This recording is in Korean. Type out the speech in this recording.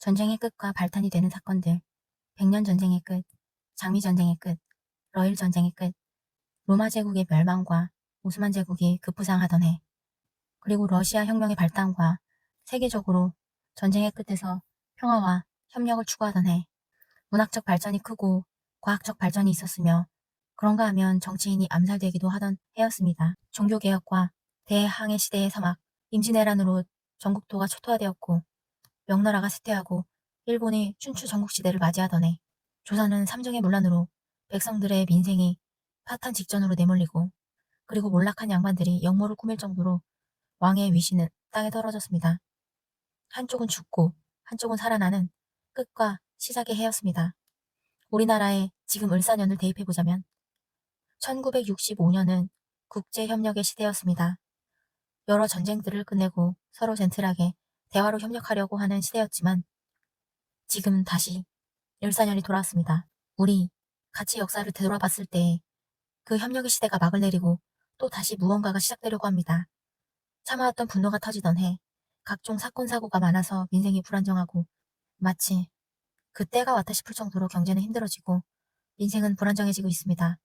전쟁의 끝과 발탄이 되는 사건들, 백년 전쟁의 끝, 장미 전쟁의 끝, 러일 전쟁의 끝, 로마 제국의 멸망과 오스만 제국이 급부상하던 해, 그리고 러시아 혁명의 발단과 세계적으로 전쟁의 끝에서 평화와 협력을 추구하던 해, 문학적 발전이 크고 과학적 발전이 있었으며 그런가 하면 정치인이 암살되기도 하던 해였습니다. 종교개혁과 대항해 시대의 사막, 임진왜란으로 전국토가 초토화되었고 명나라가 쇠퇴하고 일본이 춘추 전국시대를 맞이하던 해 조선은 삼정의 문란으로 백성들의 민생이 파탄 직전으로 내몰리고 그리고 몰락한 양반들이 역모를 꾸밀 정도로 왕의 위신은 땅에 떨어졌습니다. 한쪽은 죽고 한쪽은 살아나는 끝과 시작의 해였습니다. 우리나라의 지금 을사년을 대입해보자면 1965년은 국제협력의 시대였습니다. 여러 전쟁들을 끝내고 서로 젠틀하게 대화로 협력하려고 하는 시대였지만 지금 다시 을사년이 돌아왔습니다. 우리 같이 역사를 되돌아봤을 때 그 협력의 시대가 막을 내리고 또 다시 무언가가 시작되려고 합니다. 참아왔던 분노가 터지던 해 각종 사건 사고가 많아서 민생이 불안정하고 마치 그때가 왔다 싶을 정도로 경제는 힘들어지고 인생은 불안정해지고 있습니다.